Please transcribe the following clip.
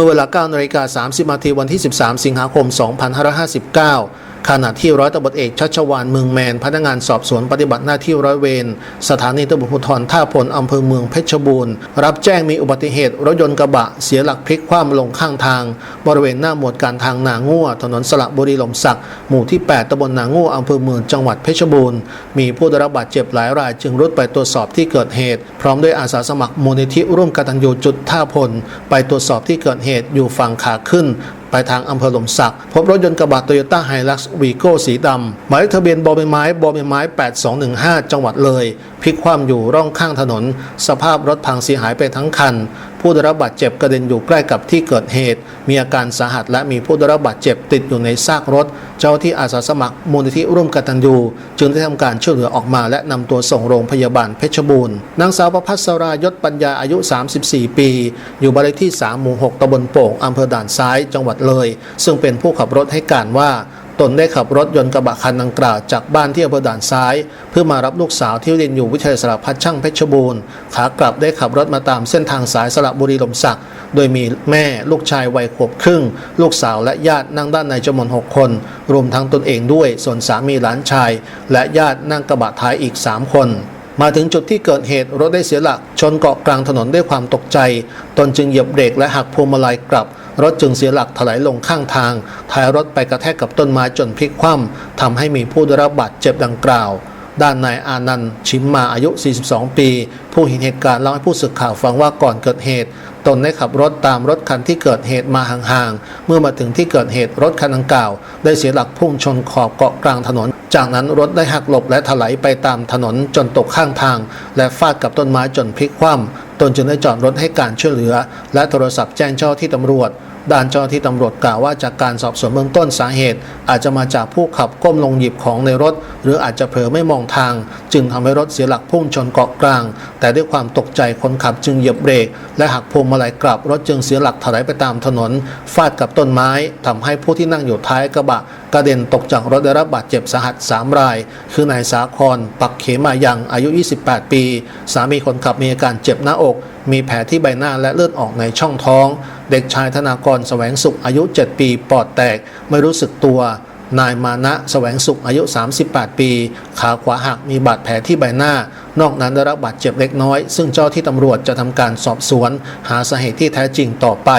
มื่อเวลา9นาฬิกา30นาทีวันที่ 13 สิงหาคม 2559 ขณะที่ร้อยตำรวจเอกชัชวานเมืองแมน พนักงานสอบสวนปฏิบัติหน้าที่ร้อยเวรสถานีตำรวจภูธรท่าพลอำเภอเมืองเพชรบูรณ์ รับแจ้งมีอุบัติเหตุรถยนต์กระบะเสียหลักพลิกคว่ำลงข้างทาง บริเวณหน้าหมวดการทางนางั่วถนนสระบุรีหลมสัก หมู่ที่ 8ตำบลนางั่วอำเภอเมืองจังหวัดเพชรบูรณ์มีผู้ได้รับบาดเจ็บหลายรายจึงรุดไปตรวจสอบที่เกิดเหตุ พร้อมด้วยอาสาสมัครมูลนิธิร่วมกตัญญูจุดท่าพล ไปตรวจสอบที่เกิดเหตุอยู่ฝั่งขาขึ้น ไปทางอำเภอหล่มสัก พบรถยนต์กระบะโตโยต้าไฮลักซ์วีโก้สีดำหมายเลขทะเบียนบอใบไม้บอใบไม้ 8215 จังหวัดเลย พลิกคว่ำอยู่ร่องข้างถนน สภาพรถพังเสียหายไปทั้งคัน ผู้ได้รับบาดเจ็บกระเด็นอยู่ใกล้กับที่เกิดเหตุ มีอาการสาหัสและมีผู้ได้รับบาดเจ็บติดอยู่ในซากรถ เจ้าที่อาสาสมัครมูลนิธิร่วมกตัญญูจึงได้ทำการช่วยเหลือออกมา และนำตัวส่งโรงพยาบาลเพชรบูรณ์นางสาวประภัสรายศปัญญาอายุ 34 ปี อยู่บ้านเลขที่3หมู่6ตำบลโป่งอำเภอด่านซ้ายจังหวัดเลย ซึ่งเป็นผู้ขับรถให้การว่า ตนได้ขับรถยนต์กระบะคันดังกล่าวจากบ้านที่อำเภอด่านซ้าย เพื่อมารับลูกสาวที่เรียนอยู่วิทยาลัยสารพัดช่างเพชรบูรณ์ขากลับได้ขับรถมาตามเส้นทางสายสระบุรีลมสักโดยมีแม่ลูกชายวัยขวบครึ่ง ลูกสาวและญาตินั่งด้านในจำนวน6คน รวมทั้งตนเองด้วยส่วนสามีหลานชาย และญาตินั่งกระบะท้ายอีก 3 คนมาถึงจุดที่เกิดเหตุรถได้เสียหลัก ชนเกาะกลางถนนด้วยความตกใจ ตนจึงเหยียบเบรกและหักพวงมาลัยกลับ รถจึงเสียหลักถลายลงข้างทาง ท้ายรถไปกระแทกกับต้นไม้จนพลิกคว่ำทำให้มีผู้ได้รับบาดเจ็บดังกล่าว ด้านนายอานันต์ชิมมาอายุ 42 ปี ผู้เห็นเหตุการณ์เล่าให้ผู้สื่อข่าวฟังว่าก่อนเกิดเหตุตนได้ขับรถตามรถคันที่เกิดเหตุมาห่างๆ เมื่อมาถึงที่เกิดเหตุรถคันดังกล่าว ได้เสียหลักพุ่งชนขอบเกาะกลางถนน จากนั้นรถได้หักหลบและถลายไปตามถนนจนตกข้างทาง และฟาดกับต้นไม้จนพลิกคว่ำ ตนจึงได้จอดรถให้การช่วยเหลือ และโทรศัพท์แจ้งเจ้าที่ตำรวจด้านเจ้าที่ตำรวจกล่าวว่าจากการสอบสวนเบื้องต้นสาเหตุ อาจจะมาจากผู้ขับก้มลงหยิบของในรถ หรืออาจจะเผลอไม่มองทาง จึงทำให้รถเสียหลักพุ่งชนเกาะกลาง แต่ด้วยความตกใจคนขับจึงเหยียบเบรก และหักพวงมาลัยกลับรถจึงเสียหลักถลายไปตามถนน ฟาดกับต้นไม้ทำให้ผู้ที่นั่งอยู่ท้ายกระบะกระเด็นตกจากรถได้รับบาดเจ็บสาหัส 3 ราย คือนายสาครปักเขมายังอายุ 28 ปี สามีคนขับมีอาการเจ็บหน้าอกมีแผลที่ใบหน้าและเลือดออกในช่องท้อง เด็กชายธนากรแสวงสุขอายุ 7 ปี ปอดแตก ไม่รู้สึกตัวนายมานะแสวงสุขอายุ 38 ปี ขาขวาหักมีบาดแผลที่ใบหน้า นอกนั้นได้รับบาดเจ็บเล็กน้อย ซึ่งเจ้าที่ตำรวจจะทำการสอบสวน หาสาเหตุที่แท้จริงต่อไป